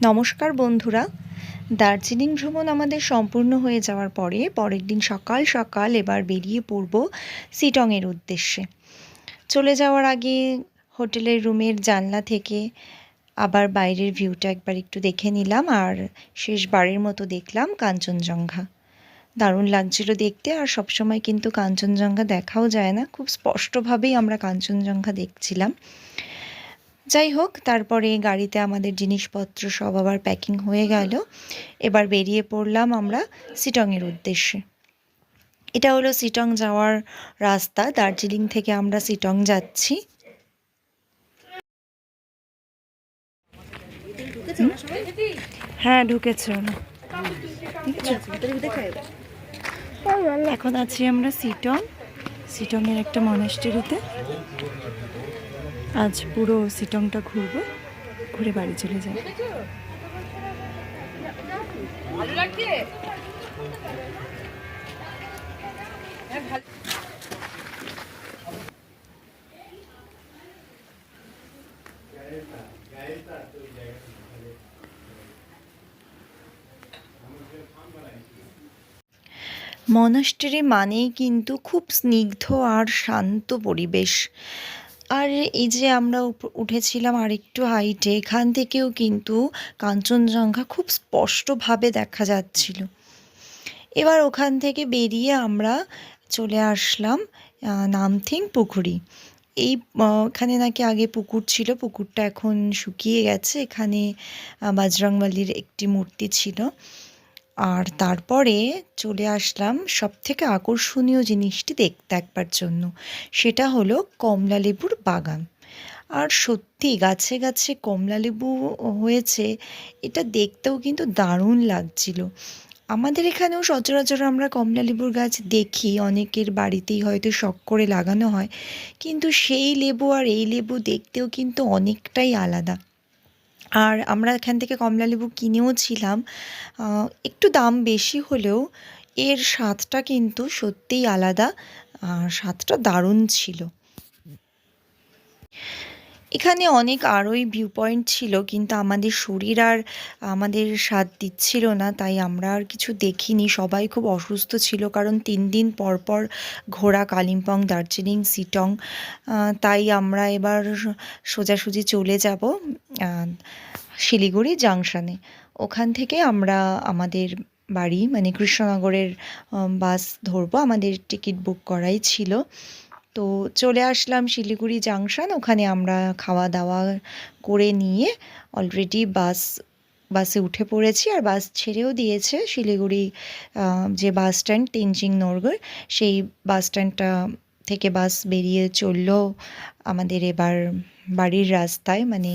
নমস্কার বন্ধুরা। দার্জিলিং ভ্রমণ আমাদের সম্পূর্ণ হয়ে যাওয়ার পরে পরের দিন সকাল সকাল এবার বেরিয়ে পড়ব সিটংয়ের উদ্দেশ্যে। চলে যাওয়ার আগে হোটেলের রুমের জানলা থেকে আবার বাইরের ভিউটা একবার একটু দেখে নিলাম আর শেষবারের মতো দেখলাম কাঞ্চনজঙ্ঘা। দারুণ লাগছিল দেখতে আর সবসময় কিন্তু কাঞ্চনজঙ্ঘা দেখাও যায় না। খুব স্পষ্টভাবেই আমরা কাঞ্চনজঙ্ঘা দেখছিলাম। যাই হোক, তারপরে গাড়িতে আমাদের জিনিসপত্র সব আবার প্যাকিং হয়ে গেল। এবার বেরিয়ে পড়লাম আমরা সিটংয়ের উদ্দেশ্যে। এটা হলো সিটং যাওয়ার রাস্তা। দার্জিলিং থেকে আমরা সিটং যাচ্ছি। হ্যাঁ ঢুকেছে এখন আছি আমরা সিটং সিটংয়ের একটা মনাস্টারিতে আজ পুরো সিটংটা ঘুরবো, ঘুরে বাড়ি চলে যাব মনাস্টারি মানেই কিন্তু খুব স্নিগ্ধ আর শান্ত পরিবেশ। আর এই যে আমরা উঠেছিলাম আর একটু হাইটে এখান থেকেও কিন্তু কাঞ্চনজঙ্ঘা খুব স্পষ্টভাবে দেখা যাচ্ছিল। এবার ওখান থেকে বেরিয়ে আমরা চলে আসলাম নামথিং পুকুরি। এই এখানে নাকি আগে পুকুর ছিল, পুকুরটা এখন শুকিয়ে গেছে। এখানে বজরংবলির একটি মূর্তি ছিল। আর তারপরে চলে আসলাম সব থেকে আকর্ষণীয় জিনিসটি দেখতে একবার জন্য। সেটা হলো কমলা লেবুর বাগান। আর সত্যি গাছে গাছে কমলা লেবু হয়েছে, এটা দেখতেও কিন্তু দারুণ লাগছিল। আমাদের এখানেও সচরাচর আমরা কমলা লেবুর গাছ দেখি, অনেকের বাড়িতেই হয়তো শখ করে লাগানো হয়, কিন্তু সেই লেবু আর এই লেবু দেখতেও কিন্তু অনেকটাই আলাদা। আর আমরা এখান থেকে কমলা লেবু কিনেও ছিলাম। একটু দাম বেশি হলেও এর স্বাদটা কিন্তু সত্যিই আলাদা। স্বাদটা দারুণ ছিল। এখানে অনেক আরোই ভিউ পয়েন্ট ছিল, কিন্তু আমাদের শরীর আর আমাদের স্বাদ দিচ্ছিল না, তাই আমরা আর কিছু দেখিনি। সবাই খুব অসুস্থ ছিল, কারণ তিন দিন পর পর ঘোরা কালিম্পং, দার্জিলিং সিটং তাই আমরা এবার সোজাসুজি চলে যাব শিলিগুড়ি জাংশনে। ওখান থেকে আমরা আমাদের বাড়ি মানে কৃষ্ণনগরের বাস ধরবো। আমাদের টিকিট বুক করাই ছিল। তো চলে আসলাম শিলিগুড়ি জাংশন, ওখানে আমরা খাওয়া দাওয়া করে নিয়ে অলরেডি বাস বাসে উঠে পড়েছি আর বাস ছেড়েও দিয়েছে শিলিগুড়ি যে বাস স্ট্যান্ড তেনজিং নরগর সেই বাস স্ট্যান্ডটা থেকে বাস বেরিয়ে চলল আমাদের এবার বাড়ির রাস্তায় মানে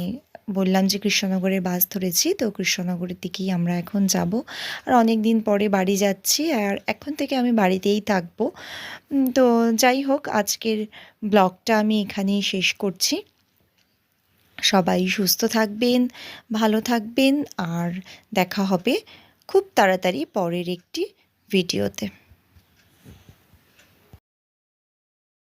বললাম যে কৃষ্ণনগরের বাস ধরেছি, তো কৃষ্ণনগরের দিকেই আমরা এখন যাব। আর অনেক দিন পরে বাড়ি যাচ্ছি, আর এখন থেকে আমি বাড়িতেই থাকব। তো যাই হোক, আজকের ব্লগটা আমি এখানেই শেষ করছি। সবাই সুস্থ থাকবেন, ভালো থাকবেন, আর দেখা হবে খুব তাড়াতাড়ি পরের একটি ভিডিওতে।